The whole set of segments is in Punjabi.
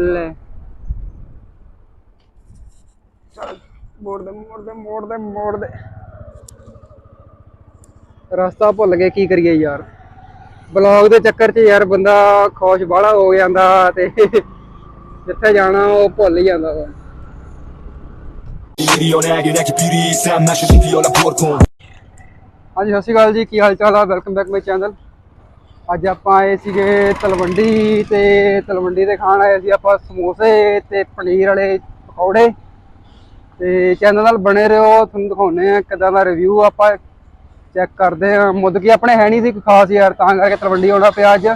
ਲੈ। ਚੱਲ ਮੋੜ ਦੇ ਮੋੜ ਦੇ ਮੋੜ ਦੇ ਮੋੜ ਦੇ। ਰਸਤਾ ਭੁੱਲ ਗਏ ਕੀ ਕਰੀਏ ਯਾਰ। ਬਲੌਗ ਦੇ ਚੱਕਰ 'ਚ ਯਾਰ ਬੰਦਾ ਖੁਸ਼ ਬਾਹਲਾ ਹੋ ਜਾਂਦਾ ਤੇ ਜਿੱਥੇ ਜਾਣਾ ਉਹ ਭੁੱਲ ਹੀ ਜਾਂਦਾ ਵਾ। ਹਾਂਜੀ ਸਤਿ ਸ਼੍ਰੀ ਅਕਾਲ ਜੀ ਕੀ ਹਾਲ ਚਾਲ ਆ? ਵੈਲਕਮ ਬੈਕ ਮਾਈ ਚੈਨਲ ਅੱਜ ਆਪਾਂ ਆਏ ਸੀਗੇ ਤਲਵੰਡੀ ਤੇ ਤਲਵੰਡੀ ਦੇ ਖਾਣ ਆਏ ਸੀ ਆਪਾਂ ਸਮੋਸੇ ਤੇ ਪਨੀਰ ਵਾਲੇ ਪਕੌੜੇ। ਤੇ ਚੈਨਲ ਨਾਲ ਬਣੇ ਰਹੋ, ਤੁਹਾਨੂੰ ਦਿਖਾਉਨੇ ਆ ਕਿਦਾਂ ਦਾ ਰਿਵਿਊ ਆਪਾਂ ਚੈੱਕ ਕਰਦੇ ਆ ਮੁੱਦਕੀ ਆਪਣੇ ਹੈ ਨਹੀਂ ਸੀ ਕੋਈ ਖਾਸ ਯਾਰ, ਤਾਂ ਕਰਕੇ ਤਲਵੰਡੀ ਆਉਣਾ ਪਿਆ ਅੱਜ।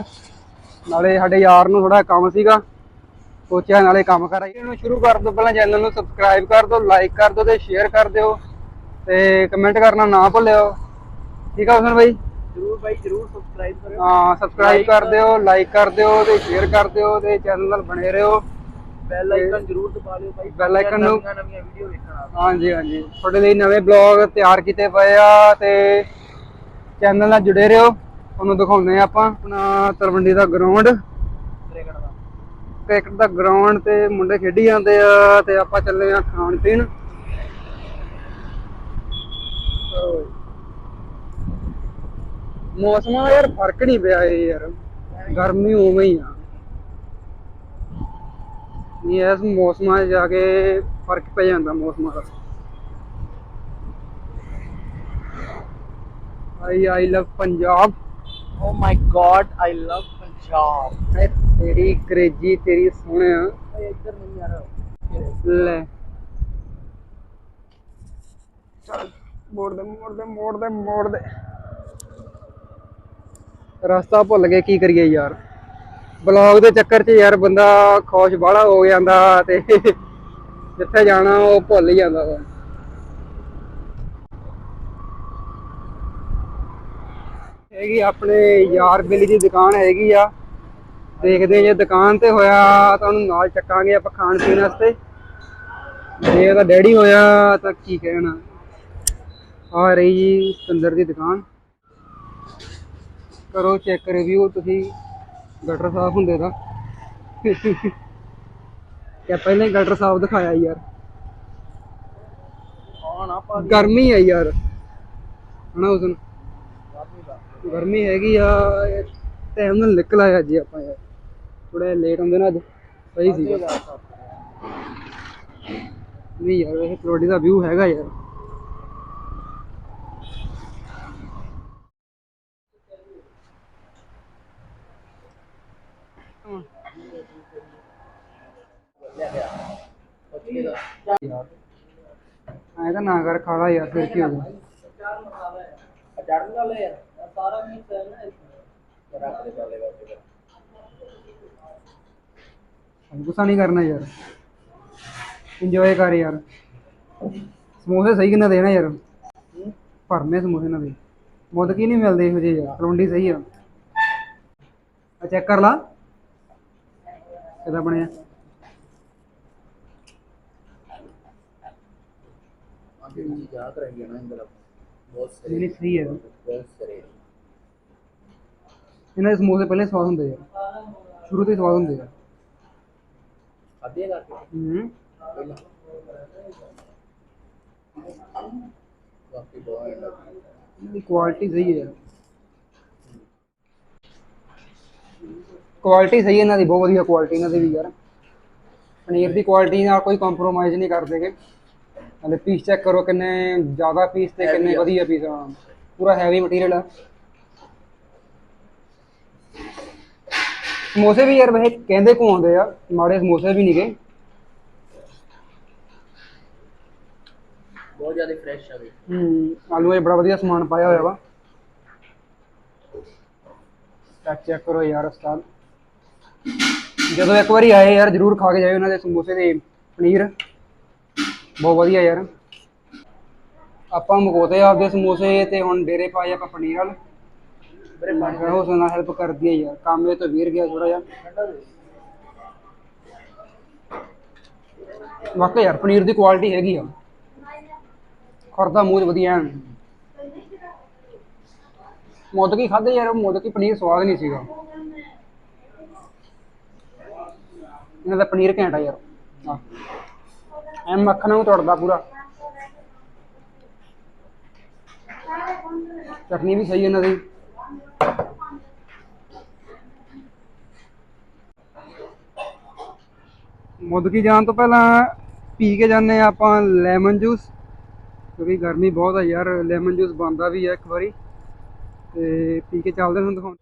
ਨਾਲੇ ਸਾਡੇ ਯਾਰ ਨੂੰ ਥੋੜਾ ਕੰਮ ਸੀਗਾ ਸੋਚਿਆ ਨਾਲੇ ਕੰਮ ਕਰ ਆਈਏ ਇਹਨੂੰ ਸ਼ੁਰੂ ਕਰ ਦਿਓ ਪਹਿਲਾਂ ਚੈਨਲ ਨੂੰ ਸਬਸਕ੍ਰਾਈਬ ਕਰ ਦਿਓ ਲਾਈਕ ਕਰ ਦਿਓ ਤੇ ਸ਼ੇਅਰ ਕਰ ਦਿਓ ਤੇ ਕਮੈਂਟ ਕਰਨਾ ਨਾ ਭੁੱਲਿਓ। ਠੀਕ ਆ ਹੁਸਨ ਬਾਈ? ਜਰੂਰ ਬਾਈ ਜਰੂਰ ਸਬਸਕ੍ਰਾਈਬ ਕਰਿਓ। ਹਾਂ ਸਬਸਕ੍ਰਾਈਬ ਕਰ ਦਿਓ ਲਾਈਕ ਕਰ ਦਿਓ ਤੇ ਸ਼ੇਅਰ ਕਰ ਦਿਓ ਤੇ ਚੈਨਲ ਨਾਲ ਬਣੇ ਰਹੋ। ਬੈਲ ਆਈਕਨ ਜਰੂਰ ਦਬਾ ਲਿਓ ਬਾਈ Bell icon ਨੂੰ- ਨਵੀਆਂ ਨਵੀਆਂ ਵੀਡੀਓ ਵੇਖਣ ਹਾਂਜੀ ਹਾਂਜੀ। ਤੁਹਾਡੇ ਲਈ ਨਵੇਂ ਬਲੌਗ ਤਿਆਰ ਕੀਤੇ ਪਏ ਆ ਤੇ ਚੈਨਲ ਨਾਲ ਜੁੜੇ ਰਹੋ। ਤੁਹਾਨੂੰ ਦਿਖਾਉਂਦੇ ਆ ਆਪਾਂ ਆਪਣਾ ਤਲਵੰਡੀ ਦਾ ਗਰਾਊਂਡ ਕ੍ਰਿਕਟ ਦਾ। ਕ੍ਰਿਕਟ ਦਾ ਗਰਾਊਂਡ ਤੇ ਮੁੰਡੇ ਖੇਡੀ ਜਾਂਦੇ ਆ ਤੇ ਆਪਾਂ ਚੱਲੇ ਆ ਖਾਣ ਪੀਣ। ਓਏ। ਮੌਸਮਾਂ ਦਾ ਯਾਰ ਫ਼ਰਕ ਨਹੀਂ ਪਿਆ ਇਹ ਯਾਰ। ਗਰਮੀ ਉਵੇਂ ਹੀ ਆ। ਨਹੀਂ ਇਸ ਮੌਸਮਾਂ 'ਚ ਜਾ ਕੇ ਫ਼ਰਕ ਪੈ ਜਾਂਦਾ ਮੌਸਮਾਂ ਦਾ। I I love Punjab. Oh my God I love Punjab ਐ ਤੇਰੀ ਕਰੇਜੀ ਤੇਰੀ ਸੋਹਣਿਆ ਇੱਧਰ ਨਹੀਂ ਯਾਰ। ਲੈ। ਚੱਲ ਮੋੜ ਦੇ ਮੋੜ ਦੇ ਮੋੜ ਦੇ ਮੋੜ ਦੇ। ਰਸਤਾ ਭੁੱਲ ਗਏ, ਕੀ ਕਰੀਏ ਯਾਰ? ਬਲੌਗ ਦੇ ਚੱਕਰ 'ਚ ਯਾਰ ਬੰਦਾ ਖੁਸ਼ ਬਾਹਲਾ ਹੋ ਜਾਂਦਾ ਤੇ ਜਿੱਥੇ ਜਾਣਾ ਉਹ ਭੁੱਲ ਹੀ ਜਾਂਦਾ ਵਾ। ਹੈਗੀ ਆਪਣੇ ਯਾਰ ਬੇਲੀ ਦੀ ਦੁਕਾਨ ਹੈਗੀ ਆ। ਦੇਖਦੇ ਜੇ ਦੁਕਾਨ ਤੇ ਹੋਇਆ ਤਾਂ ਉਹਨੂੰ ਨਾਲ ਚੱਕਾਂਗੇ ਆਪਾਂ ਖਾਣ ਪੀਣ ਵਾਸਤੇ। ਜੇ ਉਹਦਾ ਡੈਡੀ ਹੋਇਆ ਤਾਂ ਕੀ ਕਹਿਣਾ। ਆ ਰਹੀ ਜੀ ਸਤਿੰਦਰ ਦੀ ਦੁਕਾਨ। ਕਰੋ ਚੈੱਕ ਰਿਵਿਊ ਤੁਸੀਂ ਗਟਰ ਸਾਫ਼ ਹੁੰਦੇ ਦਾ ਕਿਆ ਪਹਿਲਾਂ ਹੀ ਗਟਰ ਸਾਫ਼ ਦਿਖਾਇਆ ਯਾਰ। ਗਰਮੀ ਹੈ ਯਾਰ। ਹਨਾ ਉਸ ਨੂੰ ਗਰਮੀ ਹੈਗੀ ਆ ਟਾਈਮ ਨਾਲ ਨਿਕਲ ਆਇਆ ਅੱਜ ਆਪਾਂ ਯਾਰ। ਥੋੜਾ ਲੇਟ ਹੁੰਦੇ ਨਾ ਅੱਜ। ਸਹੀ ਸੀ ਨਹੀਂ ਯਾਰ ਇਹ ਕਲੋਡੀ ਦਾ ਵਿਊ ਹੈਗਾ ਯਾਰ। ਐਂ ਤਾਂ ਨਾ ਕਰ ਖਾਲਾ ਯਾਰ, ਫਿਰ ਕੀ ਹੋਊਗਾ ਚੜਨ ਵਾਲੇ ਯਾਰ ਸਾਰਾ ਮਿਕਸ ਹੈ ਨਾ ਰੱਖ ਦੇ ਚੱਲੇ ਬਸ ਗੁੱਸਾ ਨਹੀਂ ਕਰਨਾ ਯਾਰ। ਇੰਜੋਏ ਕਰ ਯਾਰ। ਸਮੋਸੇ ਸਹੀ ਕਿੰਨਾ ਦੇਣਾ ਯਾਰ? ਭਰਨੇ ਸਮੋਸੇ ਨਾ ਦੇ। ਮੁੱਦ ਕੀ ਨਹੀਂ ਮਿਲਦੇ ਇਹੋ ਜਿਹੇ ਯਾਰ ਤਲਵੰਡੀ ਸਹੀ ਆ। ਆ ਚੈੱਕ ਕਰ ਲਾ। ਕਿਦਾਂ ਬਣਿਆ। ਆਂਟੀ ਜੀ ਯਾਦ ਰਹੀ ਨਾ ਇੰਦਰ ਬਹੁਤ ਜਿਹੜੀ ਫ੍ਰੀ ਹੈ ਬਹੁਤ ਸਰੇ ਇਹਨਾਂ ਦੇ ਸਮੋਸੇ ਪਹਿਲੇ ਸਵਾਦ ਹੁੰਦੇ ਆ। ਸ਼ੁਰੂ ਤੋਂ ਹੀ ਸਵਾਦ ਹੁੰਦੇ ਆ। ਅੱਧੇ ਕਰਕੇ ਹੂੰ। ਹੈ ਇਹਨਾਂ ਦੀ ਕੁਆਲਿਟੀ ਸਹੀ ਹੈ। ਕੁਆਲਿਟੀ ਸਹੀ ਹੈ ਇਹਨਾਂ ਦੀ ਬਹੁਤ ਵਧੀਆ ਕੁਆਲਿਟੀ ਇਹਨਾਂ ਦੀ ਵੀ ਯਾਰ। ਪਨੀਰ ਦੀ ਕੁਆਲਿਟੀ ਨਾਲ ਕੋਈ ਕੰਪਰੋਮਾਈਜ਼ ਨਹੀਂ ਕਰਦੇਗੇ ਹਲੇ ਪੀਸ ਚੈੱਕ ਕਰੋ ਕਿੰਨੇ ਜ਼ਿਆਦਾ ਪੀਸ ਤੇ ਕਿੰਨੇ। ਵਧੀਆ ਪੀਸ ਆ। ਪੂਰਾ ਹੈਵੀ ਮਟੀਰੀਅਲ ਆ। ਸਮੋਸੇ ਵੀ ਯਾਰ ਵੈਸੇ ਕਹਿੰਦੇ ਕੋ ਆਉਂਦੇ ਆ ਮਾੜੇ ਸਮੋਸੇ ਵੀ ਨਹੀਂਗੇ ਬਹੁਤ ਜ਼ਿਆਦਾ ਫਰੈਸ਼ ਆ ਵੀ। ਹੂੰ ਆਲੂਆਂ 'ਚ ਬੜਾ ਵਧੀਆ ਸਮਾਨ ਪਾਇਆ ਹੋਇਆ ਵਾ। ਚੈੱਕ ਚੈੱਕ ਕਰੋ ਯਾਰ ਉਸਤਾਦ। ਜਦੋਂ ਇੱਕ ਵਾਰੀ ਆਏ ਯਾਰ ਜਰੂਰ ਖਾ ਕੇ ਜਾਇਓ ਉਹਨਾਂ ਦੇ ਸਮੋਸੇ ਦੇ ਪਨੀਰ। ਬਹੁਤ ਵਧੀਆ ਯਾਰ। ਆਪਾਂ ਮੰਗਵਾਉਂਦੇ ਆਪਦੇ ਸਮੋਸੇ ਤੇ ਹੁਣ ਡੇਰੇ ਪਾਏ ਆਪਾਂ ਪਨੀਰ ਵਾਲ। ਮੇਰੇ ਮੈਂ ਕਿਹਾ ਉਸ ਨਾਲ ਹੈਲਪ ਕਰਦੀ ਹੈ ਯਾਰ। ਕੰਮ ਇਹ ਤੋਂ ਵੀਰ ਗਿਆ ਥੋੜਾ ਜਿਹਾ। ਵਾਕਈ ਯਾਰ, ਪਨੀਰ ਦੀ ਕੁਆਲਿਟੀ ਹੈਗੀ ਆ। ਖਰਦਾ ਮੂੰਹ ਵਧੀਆ ਐਨ। ਮੋਦਕੀ ਖਾਦੇ ਯਾਰ ਮੋਦਕੀ ਪਨੀਰ ਸਵਾਦ ਨਹੀਂ ਸੀਗਾ। ਇਹਨਾਂ ਦਾ ਪਨੀਰ ਘੈਂਟ ਯਾਰ। ਆਹ। ਐ ਮੱਖਣ ਨੂੰ ਤੋੜਦਾ ਪੂਰਾ। ਚਟਨੀ ਵੀ ਸਹੀ ਇਹਨਾਂ ਦੀ। ਮੁੱਦਕੀ ਜਾਣ ਤੋਂ ਪਹਿਲਾਂ ਪੀ ਕੇ ਜਾਂਦੇ ਆ ਆਪਾਂ ਲੈਮਨ ਜੂਸ ਕਿਉਂਕਿ ਗਰਮੀ ਬਹੁਤ ਆ ਯਾਰ ਲੈਮਨ ਜੂਸ ਬੰਦਾ ਵੀ ਆ ਇੱਕ ਵਾਰੀ, ਤੇ ਪੀ ਕੇ ਚੱਲਦੇ ਹੁਣ ਦਿਖਾਉਣ।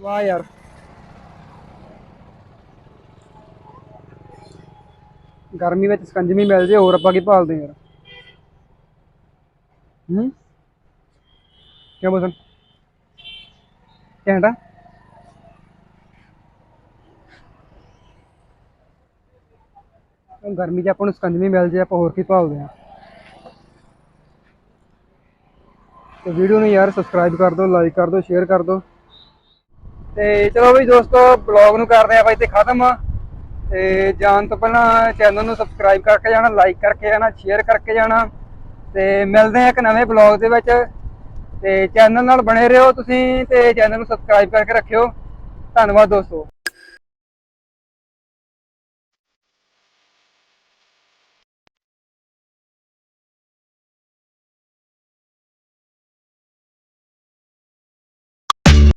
ਵਾਹ ਯਾਰ। ਗਰਮੀ ਵਿੱਚ ਸਕੰਜਮੀ ਮਿਲ ਜੇ, ਹੋਰ ਆਪਾਂ ਕੀ ਭਾਲਦੇ ਯਾਰ। ਹੂੰ? ਕਿਆ ਬੋਲਣ? ਘੈਂਟਾ ਗਰਮੀ 'ਚ ਆਪਾਂ ਨੂੰ ਸਕੰਜਮੀ ਮਿਲ ਜੇ, ਆਪਾਂ ਹੋਰ ਕੀ ਭਾਲਦੇ ਆ ਤੇ ਵੀਡੀਓ ਨੂੰ ਯਾਰ ਸਬਸਕ੍ਰਾਈਬ ਕਰ ਦਿਓ ਲਾਈਕ ਕਰ ਦਿਓ ਸ਼ੇਅਰ ਕਰ ਦਿਓ। ਤੇ ਚਲੋ ਵੀ ਦੋਸਤੋ ਬਲੌਗ ਨੂੰ ਕਰਦੇ ਆ ਬਾਈ ਤੇ ਖਤਮ। ਤੇ ਜਾਣ ਤੋਂ ਪਹਿਲਾਂ ਚੈਨਲ ਨੂੰ ਸਬਸਕ੍ਰਾਈਬ ਕਰਕੇ ਜਾਣਾ ਲਾਈਕ ਕਰਕੇ ਜਾਣਾ ਸ਼ੇਅਰ ਕਰਕੇ ਜਾਣਾ। ਤੇ ਮਿਲਦੇ ਆ ਇੱਕ ਨਵੇਂ ਬਲੌਗ ਦੇ ਵਿੱਚ। ਤੇ ਚੈਨਲ ਨਾਲ ਬਣੇ ਰਹੋ ਤੁਸੀਂ ਤੇ ਚੈਨਲ ਨੂੰ ਸਬਸਕ੍ਰਾਈਬ ਕਰਕੇ ਰੱਖਿਓ। ਧੰਨਵਾਦ ਦੋਸਤੋ।